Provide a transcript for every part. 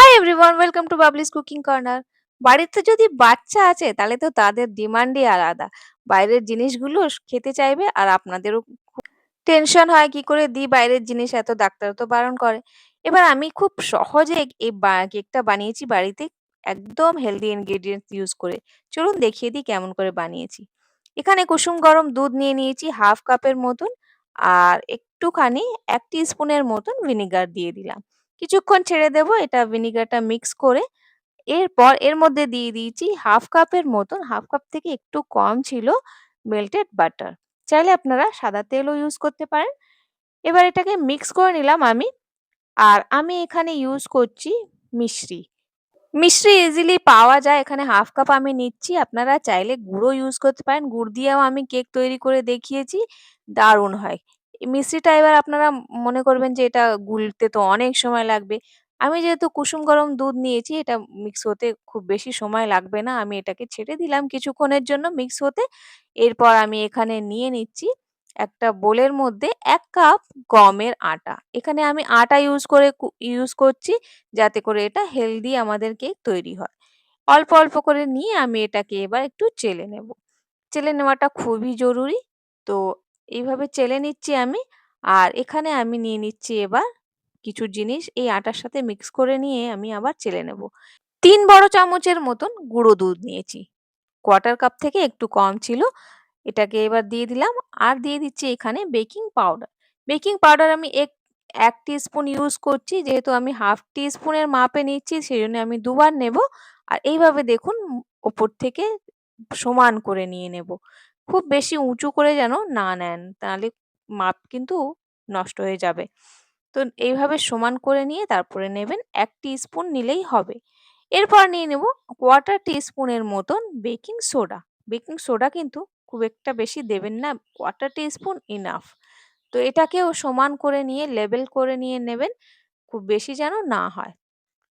Hi everyone welcome to Babli's cooking corner বাড়িতে যদি বাচ্চা আছে, তাহলে তো তাদের ডিমান্ডই আলাদা। বাইরের জিনিসগুলো খেতে চাইবে আর আপনাদেরও টেনশন হয় কি করে দিই বাইরের জিনিস এত ডাক্তার তো বারণ করে। এবার আমি খুব সহজে এই কেকটা বানিয়েছি বাড়িতে একদম হেলদি ইনগ্রেডিয়েন্টস ইউজ করে। চলুন দেখিয়ে দিই কেমন করে বানিয়েছি। এখানে কুসুম গরম দুধ নিয়ে নিয়েছি হাফ কাপের মতন আর একটুখানি এক স্পুনের মতন ভিনিগার দিয়ে দিলাম। কিছুক্ষণ ছেড়ে দেবো, এটা ভিনিগারটা মিক্স করে। এরপর এর মধ্যে দিয়ে দিয়েছি হাফ কাপের মতন হাফ কাপ থেকে একটু কম ছিল মেল্টেড বাটার চাইলে আপনারা সাদা তেলও ইউজ করতে পারেন। এবার এটাকে মিক্স করে নিলাম আমি। আর আমি এখানে ইউজ করছি মিশ্রি। মিশ্রি ইজিলি পাওয়া যায়, এখানে হাফ কাপ আমি নিচ্ছি। আপনারা চাইলে গুঁড়ো ইউজ করতে পারেন। গুড় দিয়েও আমি কেক তৈরি করে দেখিয়েছি, দারুণ হয়। এই মিষ্টিটা এবার আপনারা মনে করবেন যে, এটা গুলতে তো অনেক সময় লাগবে। আমি যেহেতু কুসুম গরম দুধ নিয়েছি, এটা মিক্স হতে খুব বেশি সময় লাগবে না। আমি এটাকে ছেড়ে দিলাম কিছুক্ষণের জন্য মিক্স হতে। এরপর আমি এখানে নিয়ে নিচ্ছি একটা বোলের মধ্যে এক কাপ গমের আটা। এখানে আমি আটা ইউজ করে ইউজ করছি যাতে করে এটা হেলদি আমাদের কেক তৈরি হয়। অল্প অল্প করে নিয়ে আমি এটাকে এবার একটু চেলে নেব। চেলে নেওয়াটা খুবই জরুরি। তো এইভাবে চেলে নিচ্ছি আমি। আর এখানে আমি নিয়ে নিচ্ছি এবার কিছু জিনিস, এই আটার সাথে মিক্স করে নিয়ে আমি আবার চেলে নেব। তিন বড় চামচের মতন গুঁড়ো দুধ নিয়েছি। কোয়ার্টার কাপ থেকে একটু কম ছিল। এটাকে এবার দিয়ে দিলাম। আর দিয়ে দিচ্ছি এখানে বেকিং পাউডার বেকিং পাউডার আমি এক এক স্পুন ইউজ করছি। যেহেতু আমি হাফ স্পুনের মাপে নিচ্ছি সেই জন্য আমি দুবার নেব। আর এইভাবে দেখুন, ওপর থেকে সমান করে নিয়ে নেব। খুব বেশি উঁচু করে যেন না নেন, তাহলে মাপ কিন্তু নষ্ট হয়ে যাবে। তো এইভাবে সমান করে নিয়ে তারপরে নেবেন এক স্পুন নিলেই হবে। এরপর নিয়ে নেব কোয়ার্টার স্পুনের মতন বেকিং সোডা। বেকিং সোডা কিন্তু খুব একটা বেশি দেবেন না, কোয়ার্টার স্পুন ইনাফ। তো এটাকেও সমান করে নিয়ে, লেবেল করে নিয়ে নেবেন, খুব বেশি যেন না হয়।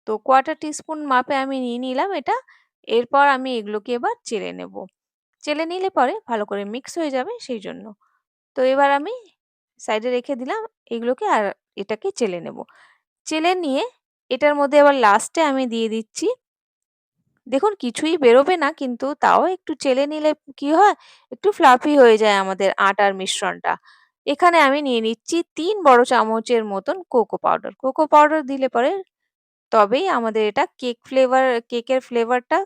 তো কোয়ার্টার স্পুন মাপে আমি নিয়ে নিলাম এটা, এরপর আমি এগুলোকে এবার চেলে নেব। চেলে নিলে পরে ভালো করে মিক্স হয়ে যাবে সেই জন্য তো এবার আমি সাইডে রেখে দিলাম এগুলোকে আর এটাকে চেলে নেব। চেলে নিয়ে এটার মধ্যে আবার লাস্টে আমি দিয়ে দিচ্ছি। দেখুন কিছুই বেরোবে না কিন্তু তাও একটু চেলে নিলে কি হয়? একটু ফ্লাফি হয়ে যায় আমাদের আটার মিশ্রণটা। এখানে আমি নিয়ে নিচ্ছি তিন বড় চামচের মতন কোকো পাউডার কোকো পাউডার দিলে পরে তবেই আমাদের এটা কেক ফ্লেভার কেকের ফ্লেভারটা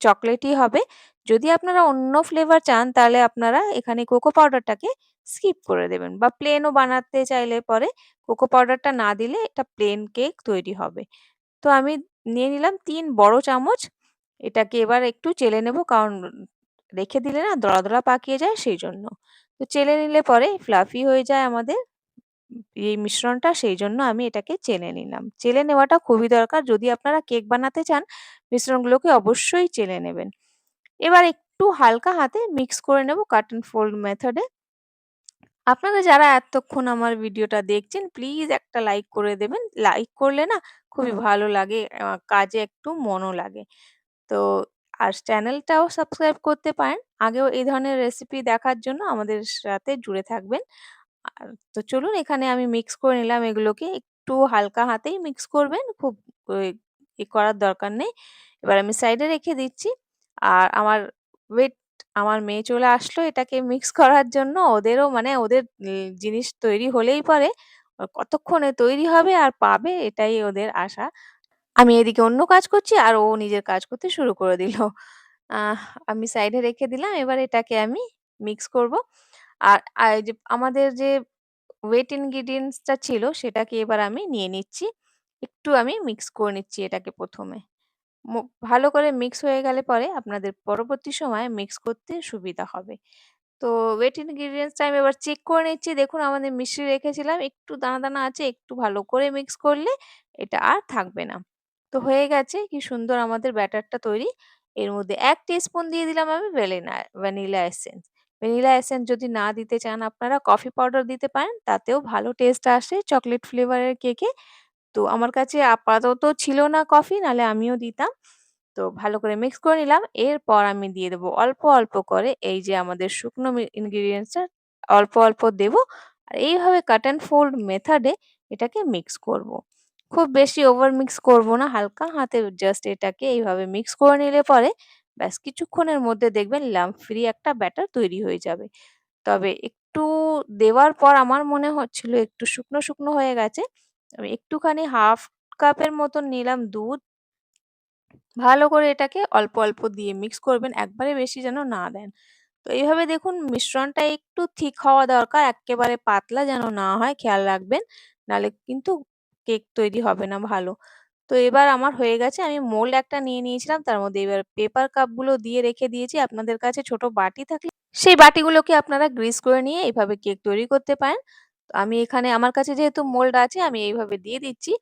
চকলেটই হবে। যদি আপনারা অন্য ফ্লেভার চান, তাহলে আপনারা এখানে কোকো পাউডারটাকে স্কিপ করে দেবেন বা প্লেনও বানাতে চাইলে পরে কোকো পাউডারটা না দিলে এটা প্লেন কেক তৈরি হবে। তো আমি নিয়ে নিলাম তিন বড় চামচ। এটাকে এবার একটু চেলে নেব কারণ রেখে দিলে না দলা দলা পাকিয়ে যায় সেই জন্য। তো চেলে নিলে পরে ফ্লাফি হয়ে যায় আমাদের। এই মিশ্রণটা সেই জন্য আমি এটাকে চেলে নিলাম। চেলে নেওয়াটা খুবই দরকার। যদি আপনারা কেক বানাতে চান মিশ্রণগুলোকে অবশ্যই চেলে নেবেন। এবার একটু হালকা হাতে মিক্স করে নেব কাট অ্যান্ড ফোল্ড মেথডে। আপনারা যারা এতক্ষণ আমার ভিডিওটা দেখছেন প্লিজ একটা লাইক করে দেবেন। লাইক করলে না খুবই ভালো লাগে কাজে একটু মনও লাগে। তো আর চ্যানেলটাও সাবস্ক্রাইব করতে পারেন। আগেও এই ধরনের রেসিপি দেখার জন্য আমাদের সাথে জুড়ে থাকবেন। আর তো চলুন এখানে আমি মিক্স করে নিলাম এগুলোকে। একটু হালকা হাতেই মিক্স করবেন, খুব ই করার দরকার নেই। এবার আমি সাইডে রেখে দিচ্ছি। আর আমার ওয়েট আমার মেয়ে চলে আসলো এটাকে মিক্স করার জন্য। ওদেরও মানে ওদের জিনিস তৈরি হলেই পরে। কতক্ষণে তৈরি হবে আর পাবে এটাই ওদের আশা। আমি এদিকে অন্য কাজ করছি আর ও নিজের কাজ করতে শুরু করে দিল। আহ, আমি সাইডে রেখে দিলাম। এবার এটাকে আমি মিক্স করব। আর আর যে আমাদের যে ওয়েট ইনগ্রিডিয়েন্টসটা ছিল সেটাকে এবার আমি নিয়ে নিচ্ছি। একটু আমি মিক্স করে নিচ্ছি এটাকে প্রথমে। ভালো করে মিক্স হয়ে গেলে পরে আপনাদের পরবর্তী সময়ে মিক্স করতে সুবিধা হবে। তো ওয়েট ইনগ্রিডিয়েন্টসটা আমি এবার চেক করে নিচ্ছি। দেখুন আমাদের মিশ্রি রেখেছিলাম, একটু দানা দানা আছে, একটু ভালো করে মিক্স করলে এটা আর থাকবে না। তো হয়ে গেছে কি সুন্দর আমাদের ব্যাটারটা তৈরি। এর মধ্যে এক স্পুন দিয়ে দিলাম আমি vanilla vanilla essence vanilla essence যদি না দিতে চান আপনারা কফি পাউডার দিতে পারেন তাতেও ভালো টেস্ট আসে চকলেট ফ্লেভারের কেকে। তো আমার কাছে আপাতত ছিল না কফি নাহলে আমিও দিতাম। তো ভালো করে মিক্স করে নিলাম এরপর আমি দিয়ে দেবো অল্প অল্প করে এই যে আমাদের শুকনো ইনগ্রিডিয়েন্টসটা অল্প অল্প দেব। আর এইভাবে কাট অ্যান্ড ফোল্ড মেথডে এটাকে মিক্স করব। খুব বেশি ওভার মিক্স করব না, হালকা হাতে জাস্ট এটাকে এইভাবে মিক্স করে নিলে পরে ব্যাস কিছুক্ষণের মধ্যে দেখবেন ল্যাম্প ফ্রি একটা ব্যাটার তৈরি হয়ে যাবে। তবে একটু দেওয়ার পর আমার মনে হচ্ছিল একটু শুকনো, শুকনো হয়ে গেছে। আমি একটুখানি হাফ কাপের মতন নিলাম দুধ। ভালো করে এটাকে অল্প, অল্প দিয়ে মিক্স করবেন। একবারে বেশি যেন না দেন। তো এইভাবে দেখুন মিশ্রণটা একটু থিক হওয়া দরকার। এক্কেবারে পাতলা যেন না হয় খেয়াল রাখবেন। নাহলে কিন্তু কেক তৈরি হবে না ভালো। তো এবার আমার হয়ে গেছে। আমি মোল্ড একটা নিয়ে নিয়েছিলাম। তার মধ্যে এবার পেপার কাপগুলো দিয়ে রেখে দিয়েছি। আপনাদের কাছে ছোট বাটি থাকলে সেই বাটিগুলোকে আপনারা গ্রিস করে নিয়ে এইভাবে কেক তৈরি করতে পারেন। আমি এখানে আমার কাছে যেহেতু মোল্ড আছে আমি এইভাবে দিয়ে দিচ্ছি।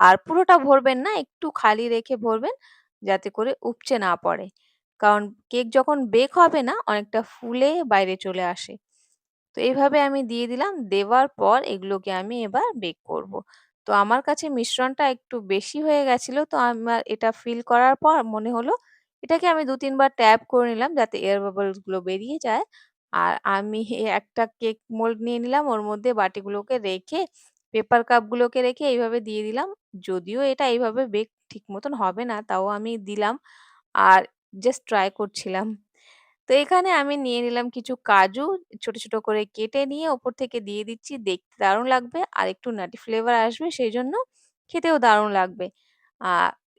আর পুরোটা ভরবেন না, একটু খালি রেখে ভরবেন যাতে করে উপচে না পড়ে। কারণ কেক যখন বেক হবে না অনেকটা ফুলে বাইরে চলে আসে। তো এইভাবে আমি দিয়ে দিলাম। দেওয়ার পর এগুলোকে আমি এবার বেক করব। তো আমার কাছে মিশ্রণটা একটু বেশি হয়ে গেছিল। তো আমার এটা ফিল করার পর মনে হলো এটাকে আমি ২-৩ বার ট্যাপ করে নিলাম যাতে এয়ার বাবলসগুলো বেরিয়ে যায়। আর আমি একটা কেক মোল্ড নিয়ে নিলাম। ওর মধ্যে বাটিগুলোকে রেখে পেপার কাপগুলোকে রেখে এইভাবে দিয়ে দিলাম। যদিও এটা এইভাবে বেক ঠিক মতন হবে না, তাও আমি দিলাম। আর জাস্ট ট্রাই করছিলাম। তো এখানে আমি নিয়ে নিলাম কিছু কাজু ছোট, ছোট করে কেটে নিয়ে ওপর থেকে দিয়ে দিচ্ছি। দেখতে দারুণ লাগবে আর একটু নাটি ফ্লেভার আসবে সেইজন্য খেতেও দারুণ লাগবে। আ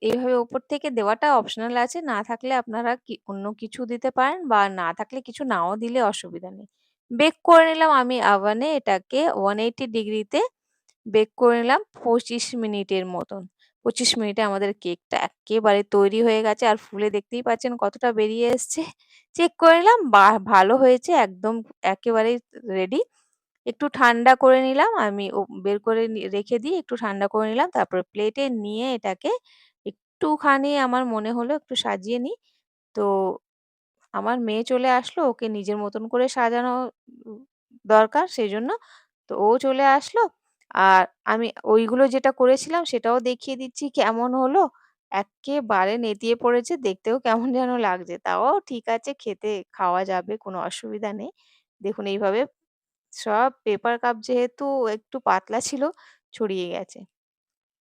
এইভাবে ওপর থেকে দেওয়াটা অপশনাল আছে। না থাকলে আপনারা কি অন্য কিছু দিতে পারেন বা না থাকলে কিছু নাও দিলে অসুবিধা নেই। বেক করে নিলাম আমি ওভেনে এটাকে 180 ডিগ্রিতে বেক করে নিলাম ২৫ মিনিটের মতন। ২৫ মিনিটে আমাদের কেকটা একেবারে তৈরি হয়ে গেছে। আর ফুলে দেখতেই পাচ্ছেন কতটা বেরিয়ে এসছে। চেক করে নিলাম! ভালো হয়েছে, একদম একেবারেই রেডি। একটু ঠান্ডা করে নিলাম। আমি বের করে রেখে দিয়ে একটু ঠান্ডা করে নিলাম। তারপরে প্লেটে নিয়ে এটাকে একটুখানি আমার মনে হলো একটু সাজিয়ে নিই। তো আমার মেয়ে চলে আসলো। ওকে নিজের মতন করে সাজানো দরকার সেই জন্য তো ও চলে আসলো। আর আমি ওইগুলো যেটা করেছিলাম সেটাও দেখিয়ে দিচ্ছি কেমন হলো। এক্কেবারে নেতিয়ে পড়েছে। দেখতেও কেমন যেন লাগছে। তাও ঠিক আছে, খেতে খাওয়া যাবে, কোনো অসুবিধা নেই। দেখুন এইভাবে সব পেপার কাপ যেহেতু একটু পাতলা ছিল, ছড়িয়ে গেছে।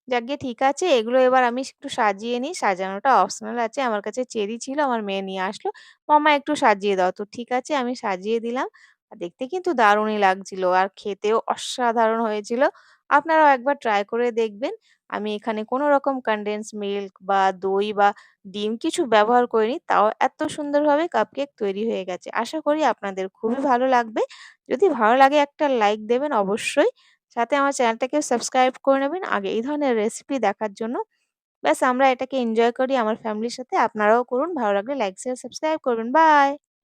যাকগে ঠিক আছে, এগুলো এবার আমি একটু সাজিয়ে নিই। সাজানোটা অপশনাল আছে। আমার কাছে চেরি ছিল, আমার মেয়ে নিয়ে আসলো। মাম্মা একটু সাজিয়ে দাও। তো, ঠিক আছে, আমি সাজিয়ে দিলাম। দেখতে কিন্তু দারুণই লাগছিল। আর খেতেও অসাধারণ হয়েছিল। আপনারাও একবার ট্রাই করে দেখবেন। আমি এখানে কোনো রকম কনডেন্স মিল্ক বা দই বা ডিম কিছু ব্যবহার করিনি। তাও এত সুন্দরভাবে কাপকেক তৈরি হয়ে গেছে। আশা করি আপনাদের খুবই ভালো লাগবে। যদি ভালো লাগে একটা লাইক দেবেন অবশ্যই। সাথে আমার চ্যানেলটাকেও সাবস্ক্রাইব করে নেবেন আগে এই ধরনের রেসিপি দেখার জন্য। ব্যাস আমরা এটাকে এনজয় করি আমার ফ্যামিলির সাথে। আপনারাও করুন। ভালো লাগলে লাইক, শেয়ার, সাবস্ক্রাইব করবেন। বাই।